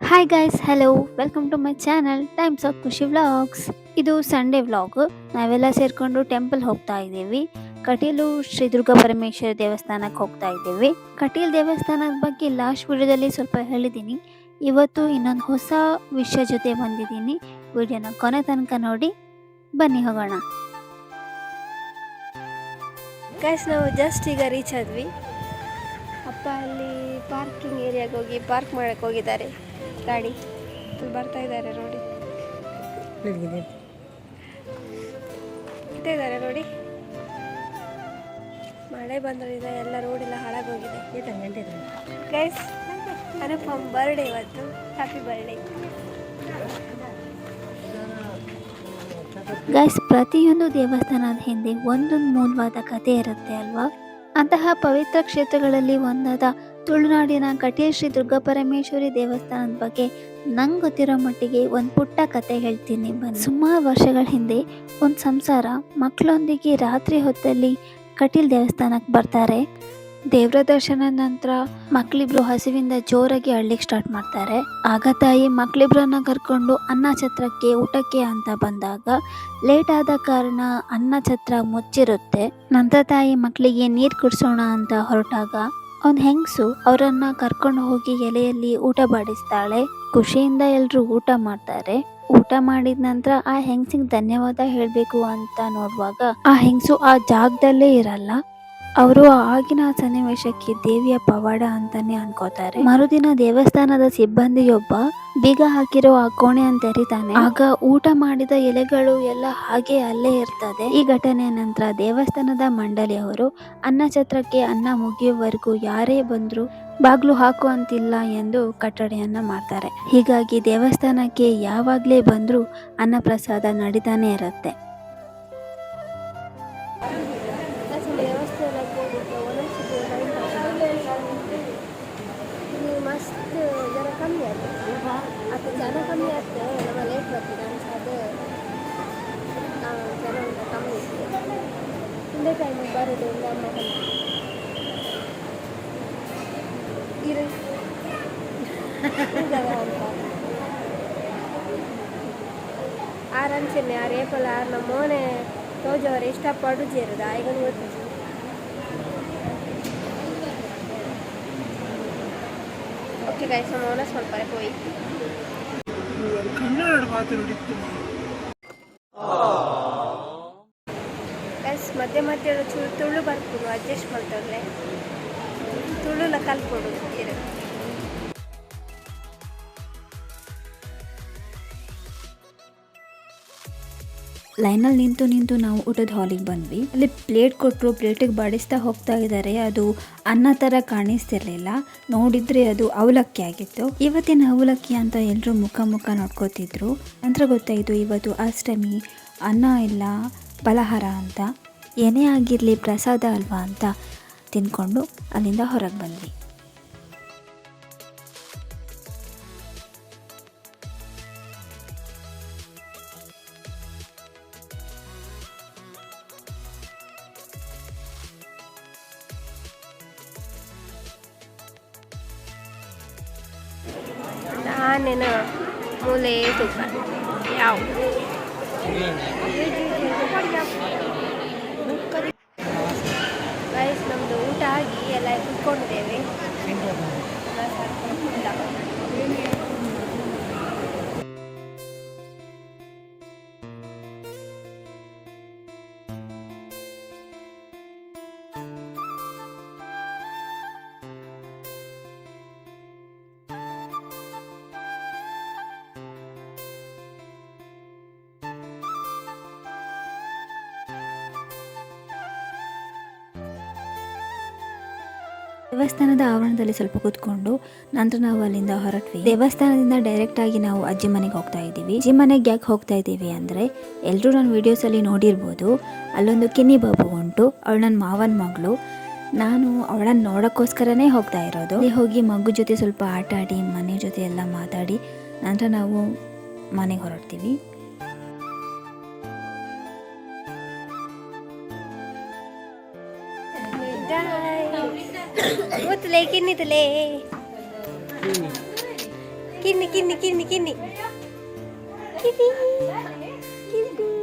Hi guys hello welcome to my channel times of Khushi vlogs ಇದು Sunday vlog ನಾವೆಲ್ಲ ಸೇರಿಕೊಂಡು temple ಹೋಗ್ತಾ ಇದ್ದೀವಿ. ಕಟೀಲು ಶ್ರೀ ದುರ್ಗಾ ಪರಮೇಶ್ವರ ದೇವಸ್ಥಾನಕ್ಕೆ ಹೋಗ್ತಾ ಇದ್ದೀವಿ. ಕಟೀಲ್ ದೇವಸ್ಥಾನದ ಬಗ್ಗೆ ಲಾಸ್ಟ್ ವಿಡಿಯೋದಲ್ಲಿ ಸ್ವಲ್ಪ ಹೇಳಿದ್ದೀನಿ ಇವತ್ತು ಇನ್ನೊಂದು ಹೊಸ ವಿಷಯ ಜೊತೆ ಬಂದಿದ್ದೀನಿ. ವಿಡಿಯೋನ ಕೊನೆ ತನಕ ನೋಡಿ ಬನ್ನಿ ಹೋಗೋಣ. ಗೈಸ್ ನಾವು ಜಸ್ಟ್ ಈಗ ರೀಚ್ ಆದ್ವಿ. ಅಪ್ಪ ಅಲ್ಲಿ ಪಾರ್ಕಿಂಗ್ ಏರಿಯಾಗೆ ಹೋಗಿ ಪಾರ್ಕ್ ಮಾಡೋಕ್ಕೆ ಹೋಗಿದ್ದಾರೆ. ಗಾಡಿ ಇಲ್ಲಿ ಬರ್ತಾ ಇದ್ದಾರೆ ನೋಡಿ. ಬರ್ತಾ ಇದ್ದಾರೆ ನೋಡಿ. ಮಳೆ ಬಂದ್ರಿಂದ ಎಲ್ಲ ರೋಡ್ ಎಲ್ಲ ಹಾಳಾಗೋಗಿದೆ. ಗೈಸ್ ಅನುಪಮ್ ಬರ್ಡೇ ಇವತ್ತು. ಹ್ಯಾಪಿ ಬರ್ಡೇ ಗೈಸ್ ಪ್ರತಿಯೊಂದು ದೇವಸ್ಥಾನದ ಹಿಂದೆ ಒಂದೊಂದು ಮೂಲವಾದ ಕಥೆ ಇರುತ್ತೆ ಅಲ್ವಾ? ಅಂತಹ ಪವಿತ್ರ ಕ್ಷೇತ್ರಗಳಲ್ಲಿ ಒಂದಾದ ತುಳುನಾಡಿನ ಕಟೀಲ್ ಶ್ರೀ ದುರ್ಗಾಪರಮೇಶ್ವರಿ ದೇವಸ್ಥಾನದ ಬಗ್ಗೆ ನಂಗೆ ಗೊತ್ತಿರೋ ಮಟ್ಟಿಗೆ ಒಂದು ಪುಟ್ಟ ಕತೆ ಹೇಳ್ತೀನಿ ಬನ್ನಿ. ಸುಮಾರು ವರ್ಷಗಳ ಹಿಂದೆ ಒಂದು ಸಂಸಾರ ಮಕ್ಕಳೊಂದಿಗೆ ರಾತ್ರಿ ಹೊತ್ತಲ್ಲಿ ಕಟೀಲ್ ದೇವಸ್ಥಾನಕ್ಕೆ ಬರ್ತಾರೆ. ದೇವರ ದರ್ಶನ ನಂತರ ಮಕ್ಕಳಿಬ್ರು ಹಸಿವಿಂದ ಜೋರಾಗಿ ಅಳ್ಲಿಕ್ಕೆ ಸ್ಟಾರ್ಟ್ ಮಾಡ್ತಾರೆ. ಆಗ ತಾಯಿ ಮಕ್ಕಳಿಬ್ರನ್ನ ಕರ್ಕೊಂಡು ಅನ್ನ ಛತ್ರಕ್ಕೆ ಊಟಕ್ಕೆ ಅಂತ ಬಂದಾಗ ಲೇಟ್ ಆದ ಕಾರಣ ಅನ್ನ ಛತ್ರ ಮುಚ್ಚಿರುತ್ತೆ. ನಂತರ ತಾಯಿ ಮಕ್ಕಳಿಗೆ ನೀರು ಕುಡಿಸೋಣ ಅಂತ ಹೊರಟಾಗ ಒಂದು ಹೆಂಗಸು ಅವರನ್ನ ಕರ್ಕೊಂಡು ಹೋಗಿ ಎಲೆಯಲ್ಲಿ ಊಟ ಬಡಿಸ್ತಾಳೆ. ಖುಷಿಯಿಂದ ಎಲ್ಲರೂ ಊಟ ಮಾಡ್ತಾರೆ. ಊಟ ಮಾಡಿದ ನಂತರ ಆ ಹೆಂಗಸಿಗೆ ಧನ್ಯವಾದ ಹೇಳಬೇಕು ಅಂತ ನೋಡುವಾಗ ಆ ಹೆಂಗಸು ಆ ಜಾಗದಲ್ಲೇ ಇರಲ್ಲ. ಅವರು ಆಗಿನ ಸನ್ನಿವೇಶಕ್ಕೆ ದೇವಿಯ ಪವಾಡ ಅಂತಾನೆ ಅನ್ಕೋತಾರೆ. ಮರುದಿನ ದೇವಸ್ಥಾನದ ಸಿಬ್ಬಂದಿಯೊಬ್ಬ ಬೀಗ ಹಾಕಿರೋ ಆ ಕೋಣೆ ಅಂತ ಎರಿತಾನೆ ಆಗ ಊಟ ಮಾಡಿದ ಎಲೆಗಳು ಎಲ್ಲ ಹಾಗೆ ಅಲ್ಲೇ ಇರ್ತದೆ. ಈ ಘಟನೆ ನಂತರ ದೇವಸ್ಥಾನದ ಮಂಡಳಿಯವರು ಅನ್ನ ಛತ್ರಕ್ಕೆ ಅನ್ನ ಮುಗಿಯುವವರೆಗೂ ಯಾರೇ ಬಂದ್ರು ಬಾಗ್ಲು ಹಾಕುವಂತಿಲ್ಲ ಎಂದು ಕಟ್ಟಡೆಯನ್ನ ಮಾಡ್ತಾರೆ. ಹೀಗಾಗಿ ದೇವಸ್ಥಾನಕ್ಕೆ ಯಾವಾಗ್ಲೇ ಬಂದ್ರು ಅನ್ನ ಪ್ರಸಾದ ನಡೀತಾನೆ ಇರುತ್ತೆ. ಜನ ಕಮ್ಮಿ ಆಗ್ತದೆ ನಮ್ಮ ಲೇಟ್ ಬರ್ತದೆ ನಮ್ಮ ಅದೇ ಜನ ಕಮ್ಮಿ ಇರ್ತದೆ ಒಂದೇ ಟೈಮ್ ಬರೋದು ನಮ್ಮ ಇರು ಆರಂಚನೆ ಆ ರೇಪಲ ನಮ್ಮ ಮೋನೆ ತೋಜವ್ರು ಇಷ್ಟಪಡು ಸೇರದ ಈಗ ಗೊತ್ತು ಓಕೆ ಗೈಸ್ ನಮ್ಮ ಮೌನ ಸ್ವಲ್ಪ ಹೋಯ್ತು ಹೋಗಿ ಗೈಸ್ ಮಧ್ಯೆ ಮಧ್ಯೆ ಚೂರು ತುಳು ಅಡ್ಜಸ್ಟ್ ಮಾಡ್ತಾರೆ ತುಳುಲ ಕಲ್ಕೊಡು ಇರು. ಲೈನಲ್ಲಿ ನಿಂತು ನಿಂತು ನಾವು ಊಟದ ಹಾಲಿಗೆ ಬಂದ್ವಿ. ಅಲ್ಲಿ ಪ್ಲೇಟ್ ಕೊಟ್ಟರು ಪ್ಲೇಟಿಗೆ ಬಡಿಸ್ತಾ ಹೋಗ್ತಾ ಇದ್ದಾರೆ. ಅದು ಅನ್ನ ಥರ ಕಾಣಿಸ್ತಿರ್ಲಿಲ್ಲ. ನೋಡಿದರೆ ಅದು ಅವಲಕ್ಕಿ ಆಗಿತ್ತು. ಇವತ್ತಿನ ಅವಲಕ್ಕಿ ಅಂತ ಎಲ್ಲರೂ ಮುಖ ಮುಖ ನೋಡ್ಕೋತಿದ್ರು. ನಂತರ ಗೊತ್ತಾಯಿತು, ಇವತ್ತು ಅಷ್ಟಮಿ, ಅನ್ನ ಇಲ್ಲ, ಫಲಹಾರ ಅಂತ. ಏನೇ ಆಗಿರಲಿ ಪ್ರಸಾದ ಅಲ್ವಾ ಅಂತ ತಿನ್ಕೊಂಡು ಅಲ್ಲಿಂದ ಹೊರಗೆ ಬಂದ್ವಿ. ನಾನೇನು ಮೂಲೆ ತುಪ್ಪ ಯಾವ? ಗೈಸ್ ನಮ್ಮದು ಊಟ ಆಗಿ ಎಲ್ಲ ಕುತ್ಕೊಂಡಿದ್ದೇವೆ. ದೇವಸ್ಥಾನದ ಆವರಣದಲ್ಲಿ ಸ್ವಲ್ಪ ಕೂತ್ಕೊಂಡು ನಂತರ ನಾವು ಅಲ್ಲಿಂದ ಹೊರಟ್ವಿ. ದೇವಸ್ಥಾನದಿಂದ ಡೈರೆಕ್ಟ್ ಆಗಿ ನಾವು ಅಜ್ಜಿ ಮನೆಗೆ ಹೋಗ್ತಾ ಇದ್ದೀವಿ. ಅಜ್ಜಿ ಮನೆಗೆ ಯಾಕೆ ಹೋಗ್ತಾ ಇದ್ದೀವಿ ಅಂದ್ರೆ ಎಲ್ಲರೂ ನನ್ನ ವಿಡಿಯೋಸ್ ಅಲ್ಲಿ ನೋಡಿರ್ಬೋದು. ಅಲ್ಲೊಂದು ಕಿನ್ನಿ ಬಾಬು ಉಂಟು. ಅವಳು ನನ್ನ ಮಾವನ ಮಗಳು. ನಾನು ಅವಳನ್ನ ನೋಡೋಕ್ಕೋಸ್ಕರನೇ ಹೋಗ್ತಾ ಇರೋದು. ಅಲ್ಲಿ ಹೋಗಿ ಮಗು ಜೊತೆ ಸ್ವಲ್ಪ ಆಟ ಆಡಿ ಮನೆ ಜೊತೆ ಎಲ್ಲ ಮಾತಾಡಿ ನಂತರ ನಾವು ಮನೆಗೆ ಹೊರಡ್ತೀವಿ. ಮೂತಲೆ ಕಿನ್ನಿತಲೆ ಕಿನ್ನಿ ಕಿನ್ನಿ ಕಿನ್ನಿ ಕಿನ್ನಿ ಕಿನ್ನಿ ಕಿನ್ನಿ